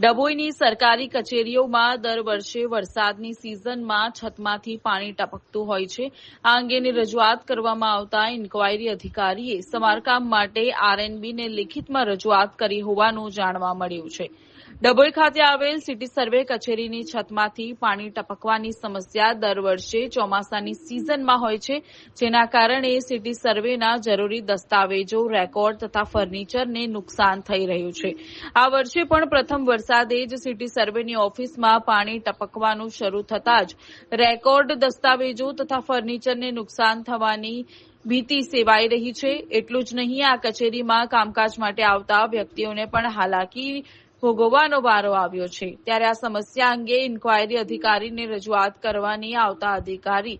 ડભોઈની સરકારી કચેરીઓમાં દર વર્ષે વરસાદની સિઝનમાં છતમાંથી પાણી ટપકતું હોય છે. આ અંગેની રજૂઆત કરવામાં આવતા ઇન્કવાયરી અધિકારીએ સમારકામ માટે આરએનબીને લિખિતમાં રજૂઆત કરી હોવાનું જાણવા મળ્યું છે. ડભોઈ ખાતે આવેલ સિટી સર્વે કચેરીની છતમાંથી પાણી ટપકવાની સમસ્યા દર વર્ષે ચોમાસાની સિઝનમાં હોય છે, જેના કારણે સિટી સર્વેના જરૂરી દસ્તાવેજો, રેકોર્ડ તથા ફર્નિચરને નુકસાન થઈ રહ્યું છે. આ વર્ષે પણ પ્રથમ વરસાદે જ સિટી સર્વેની ઓફિસમાં પાણી ટપકવાનું શરૂ થતાં જ રેકોર્ડ, દસ્તાવેજો તથા ફર્નિચરને નુકસાન થવાની ભીતિ સેવાઈ રહી છે. એટલું જ નહીં, આ કચેરીમાં કામકાજ માટે આવતા વ્યક્તિઓને પણ હાલાકી ભોગવવાનો વારો આવ્યો છે. ત્યારે આ સમસ્યા અંગે ઇન્કવાયરી અધિકારીને રજૂઆત કરવાની આવતા અધિકારી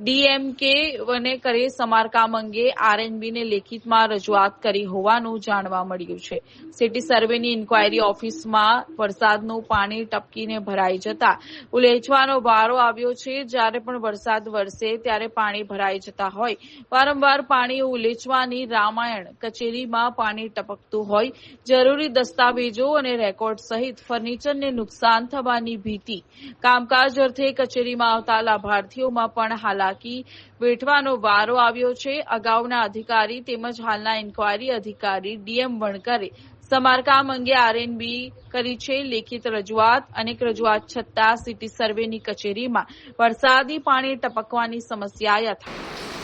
ડીએમકે વને કરે સમારકામ અંગે આરએનબીને લેખિતમાં રજૂઆત કરી હોવાનું જાણવા મળ્યું છે. સિટી સર્વેની ઇન્કવાયરી ઓફિસમાં વરસાદનું પાણી ટપકીને ભરાઈ જતા ઉલેચવાનો વારો આવ્યો છે. જ્યારે પણ વરસાદ વરસે ત્યારે પાણી ભરાઈ જતા હોય. વારંવાર પાણી ઉલેચવાની રામાયણ કચેરીમાં પાણી ટપકતું હોય. જરૂરી દસ્તાવેજો અને રેકોર્ડ સહિત ફર્નિચરને નુકસાન થવાની ભીતિ. કામકાજ અર્થે કચેરીમાં આવતા લાભાર્થીઓમાં પણ હાલાકી વેઠવાનો વારો આવ્યો છે. અગાઉના અધિકારી તેમજ હાલના ઇન્કવાયરી અધિકારી ડીએમ વણકરે સમારકામ અંગે આરએનબી કરી છે. લેખિત રજૂઆત અનેક રજૂઆત છતાં સિટી સર્વેની કચેરીમાં વરસાદી પાણી ટપકવાની સમસ્યા યથાવત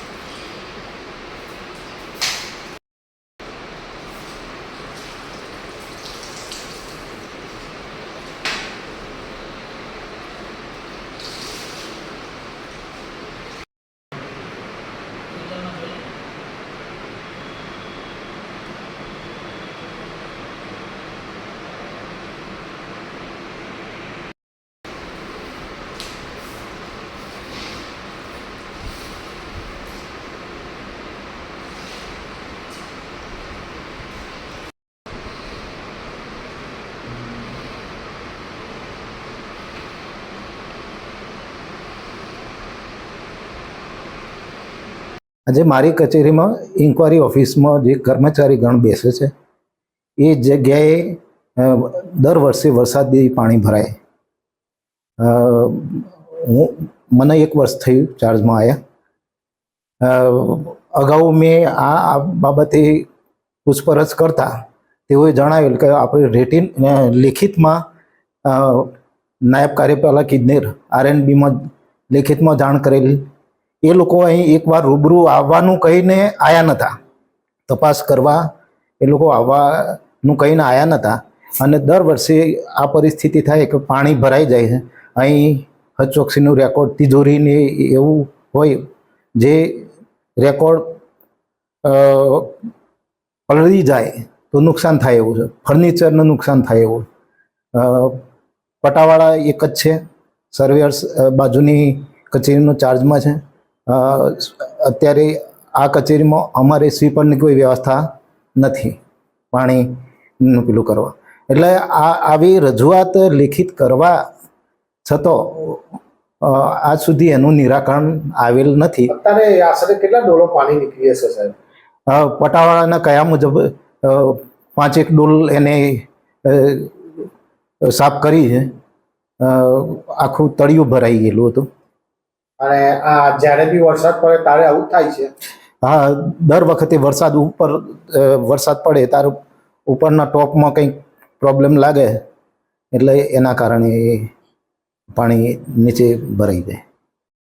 આજે મારી કચેરીમાં ઇન્કવાયરી ઓફિસમાં જે કર્મચારી ગણ બેસે છે, એ જગ્યાએ દર વર્ષે વરસાદી પાણી ભરાય. હું, મને એક વર્ષ થયું ચાર્જમાં આવ્યા અગાઉ મેં આ બાબતે પૂછપરછ કરતા તેઓએ જણાવેલ કે આપણે રેટિન લેખિતમાં નાયબ કાર્યપાલક ઇજનેર આરએનબીમાં લેખિતમાં જાણ કરેલી એ લોકો અહીં એકવાર રૂબરૂ આવવાનું કહીને આવ્યા નહોતા તપાસ કરવા એ લોકો આવવાનું કહીને આવ્યા નહોતા અને દર વર્ષે આ પરિસ્થિતિ થાય કે પાણી ભરાઈ જાય છે. અહીં હચોક્સીનું રેકોર્ડ, તિજોરીને એવું હોય જે રેકોર્ડ પલળી જાય તો નુકસાન થાય એવું છે. ફર્નિચરનું નુકસાન થાય એવું. પટાવાળા એક જ છે. સર્વેયર્સ બાજુની કચેરીનો ચાર્જમાં છે. અત્યારે આ કચેરીમાં અમારે સ્વીપરની કોઈ વ્યવસ્થા નથી પાણીનું પેલું કરવા. એટલે આ આવી રજૂઆત લેખિત કરવા છતો આજ સુધી એનું નિરાકરણ આવેલ નથી. અત્યારે આશરે કેટલા ડોલો પાણી નીકળી હશે સાહેબ? પટાવાળાના કયા મુજબ પાંચેક ડોલ એને સાફ કરી છે આખું તળિયું ભરાઈ ગયેલું હતું. અને આ જ્યારે બી વરસાદ પડે ત્યારે આવું થાય છે. હા, દર વખતે વરસાદ ઉપર વરસાદ પડે ત્યારે ઉપરના ટોપમાં કંઈક પ્રોબ્લેમ લાગે, એટલે એના કારણે પાણી નીચે ભરાઈ જાય.